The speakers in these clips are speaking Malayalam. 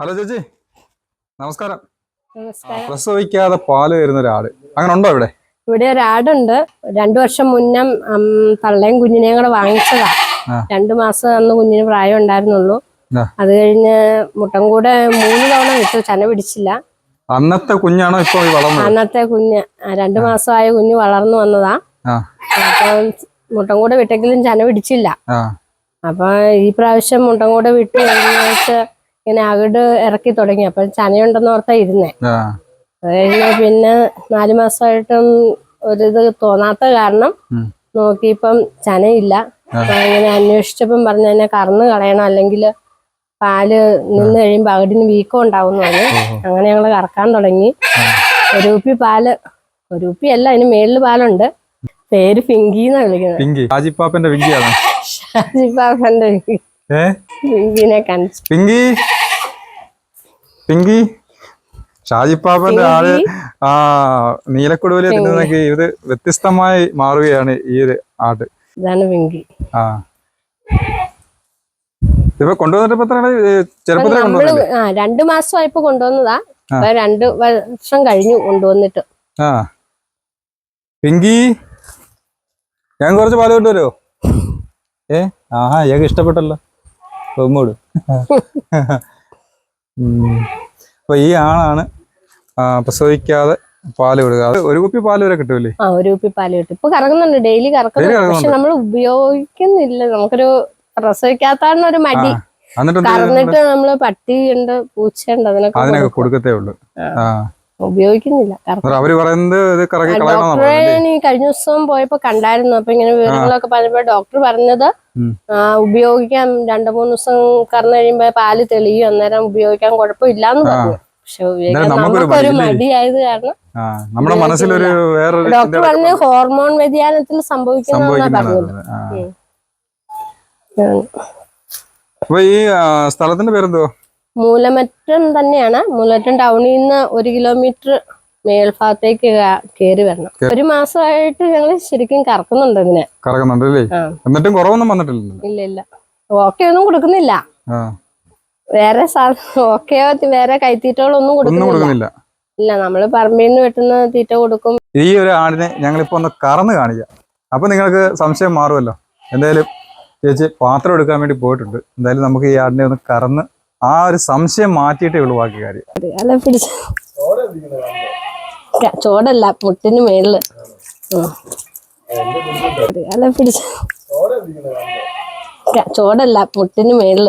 ഹലോ ചേച്ചി. നമസ്കാരം. പ്രസവിക്കാതെ പാൽ തരുന്ന ഒരാട് അങ്ങനെ ഉണ്ടോ ഇവിടെ? ഇവിടെ ഒരാടുണ്ട്. രണ്ടു വർഷം മുന്നേ തള്ളയും കുഞ്ഞിനെയും കൂടെ വാങ്ങിച്ചതാ. രണ്ടു മാസം അന്ന് കുഞ്ഞിന് പ്രായം ഉണ്ടായിരുന്നുള്ളൂ. അത് കഴിഞ്ഞ് മുട്ടം കൂടെ മൂന്ന് തവണ വിട്ടു. ചന പിടിച്ചില്ല. അന്നത്തെ കുഞ്ഞാണോ ഇപ്പൊ അന്നത്തെ കുഞ്ഞ് രണ്ടു മാസമായ കുഞ്ഞ് വളർന്നു വന്നതാ. അപ്പം മുട്ടം കൂടെ വിട്ടെങ്കിലും ചന പിടിച്ചില്ല. അപ്പൊ ഈ പ്രാവശ്യം മുട്ടം കൂടെ വിട്ട് കഴിഞ്ഞിട്ട് ഇങ്ങനെ അകിട് ഇറക്കി തുടങ്ങി. അപ്പൊ ചനയുണ്ടെന്ന് ഓർത്താ ഇരുന്നേ. കഴിഞ്ഞ് പിന്നെ നാലു മാസമായിട്ടും ഒരിത് തോന്നാത്ത കാരണം. നോക്കിയപ്പം ചനയില്ല. അപ്പൊ അങ്ങനെ അന്വേഷിച്ചപ്പം പറഞ്ഞു തന്നെ കറന്ന് കളയണം. അല്ലെങ്കിൽ പാൽ നിന്ന് കഴിയുമ്പോ അകിടിന് വീക്കം ഉണ്ടാവും പറഞ്ഞു. അങ്ങനെ ഞങ്ങൾ കറക്കാൻ തുടങ്ങി. ഒരു ഉപ്പി പാൽ ഒരു ഉപ്പി അല്ല അതിന് മേളിൽ പാലുണ്ട്. പേര് പിങ്കി എന്നാ വിളിക്കുന്നത്. പിങ്കി. ഹാജിപ്പാപ്പന്റെ പിങ്കിയാണ്? ഷാജിപ്പാപ്പന്റെ ഏ? പിങ്കിനെ കാണിച്ചു പിങ്കി? പിങ്കി ഷാജിപ്പാപ്പന്റെ ആൾ ആ നീലക്കൊടുവിലെ തിന്നുന്നൊക്കെ ഇത് വ്യത്യസ്തമായി മാറുകയാണ് ഈ ഒരു ആട്. ഇതാണ് പിങ്കി. ആ. ഇപ്പൊ കൊണ്ടുവന്നിട്ട് ചെറുപ്പത്തിലേ ആ രണ്ടു മാസമായപ്പോ കൊണ്ടുവന്നതാ. രണ്ട് വർഷം കഴിഞ്ഞു കൊണ്ടുവന്നിട്ട്. ആ. പിങ്കി ഞാൻ കുറച്ച് പാൽ കൊണ്ടുവരോ ഏ? ആഹാ ഇയാൾക്ക് ഇഷ്ടപ്പെട്ടല്ലോ. ബൊമ്മോട് അപ്പൊ ഈ ആളാണ് പ്രസവിക്കാതെ പാൽ വിടുക. ഒരു കുപ്പി പാൽ വരെ കിട്ടൂലേ? ആ ഒരു കുപ്പി പാൽ കിട്ടും. ഇപ്പൊ കറങ്ങുന്നുണ്ട് ഡെയിലി കറക്കുന്നുണ്ട് പക്ഷെ നമ്മൾ ഉപയോഗിക്കുന്നില്ല. നമുക്കൊരു പ്രസവിക്കാത്താണ് ഒരു മടി? കറന്നിട്ട് നമ്മൾ പട്ടിയുണ്ട് പൂച്ചയുണ്ട് അതിനൊക്കെ കൊടുക്കത്തേ ഉള്ളൂ. ആ. ഉപയോഗിക്കുന്നില്ല. അവർ പറയുന്നത് ഡോക്ടറെ കഴിഞ്ഞ ദിവസം പോയപ്പോ കണ്ടായിരുന്നു. അപ്പൊ ഇങ്ങനെ വിവരങ്ങളൊക്കെ പറഞ്ഞപ്പോ ഡോക്ടർ പറഞ്ഞത് ഉപയോഗിക്കാം രണ്ടു മൂന്ന് ദിവസം കറന്നു കഴിയുമ്പോ പാൽ തെളിയും അന്നേരം ഉപയോഗിക്കാൻ കുഴപ്പമില്ലാന്ന് എന്ന് പറഞ്ഞു. പക്ഷെ നമുക്കൊരു മടിയായത് കാരണം നമ്മുടെ മനസ്സിലൊരു വേറൊരു ഡോക്ടർ പറഞ്ഞ ഹോർമോൺ വ്യതിയാനത്തിൽ സംഭവിക്കുന്ന പറഞ്ഞത്. അപ്പൊ ഈ സ്ഥലത്തിന്റെ പേരെന്തോ മൂലമറ്റം തന്നെയാണ്. മൂലമറ്റം ടൗണിൽ നിന്ന് ഒരു കിലോമീറ്റർ മേൽഭാഗത്തേക്ക് കയറി വരണം. ഒരു മാസമായിട്ട് ഞങ്ങൾ ശരിക്കും കറക്കുന്നുണ്ട് ഇതിനെ. കറക്കുന്നുണ്ട് അല്ലേ? എന്നിട്ടും കുറവൊന്നും ഇല്ല ഇല്ല. ഓക്കെ ഒന്നും കൊടുക്കുന്നില്ല. വേറെ ഓക്കെയോ വേറെ കൈത്തീറ്റകളൊന്നും കൊടുക്കുന്നില്ല. ഇല്ല നമ്മൾ പറമ്പിൽ നിന്ന് വെട്ടുന്ന തീറ്റ കൊടുക്കും. ഈ ഒരു ആടിനെ ഞങ്ങളിപ്പോ ഒന്ന് കറന്ന് കാണിക്കാം. അപ്പൊ നിങ്ങൾക്ക് സംശയം മാറുമല്ലോ. എന്തായാലും ചേച്ചി പാത്രം എടുക്കാൻ വേണ്ടി പോയിട്ടുണ്ട്. എന്തായാലും നമുക്ക് ഈ ആടിനെ ഒന്ന് കറന്ന് ആ ഒരു സംശയം മാറ്റിയിട്ടേ ഉള്ളൂ കാര്യം. ചോടല്ല പൊട്ടിന് മേളിൽ. ചോടല്ല പൊട്ടിന് മേളിൽ.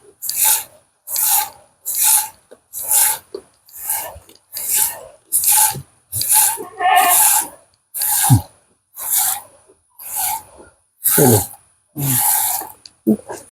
കിട്ടുന്നുണ്ടോ റെക്കോർഡിംഗ് ആണോ ശരി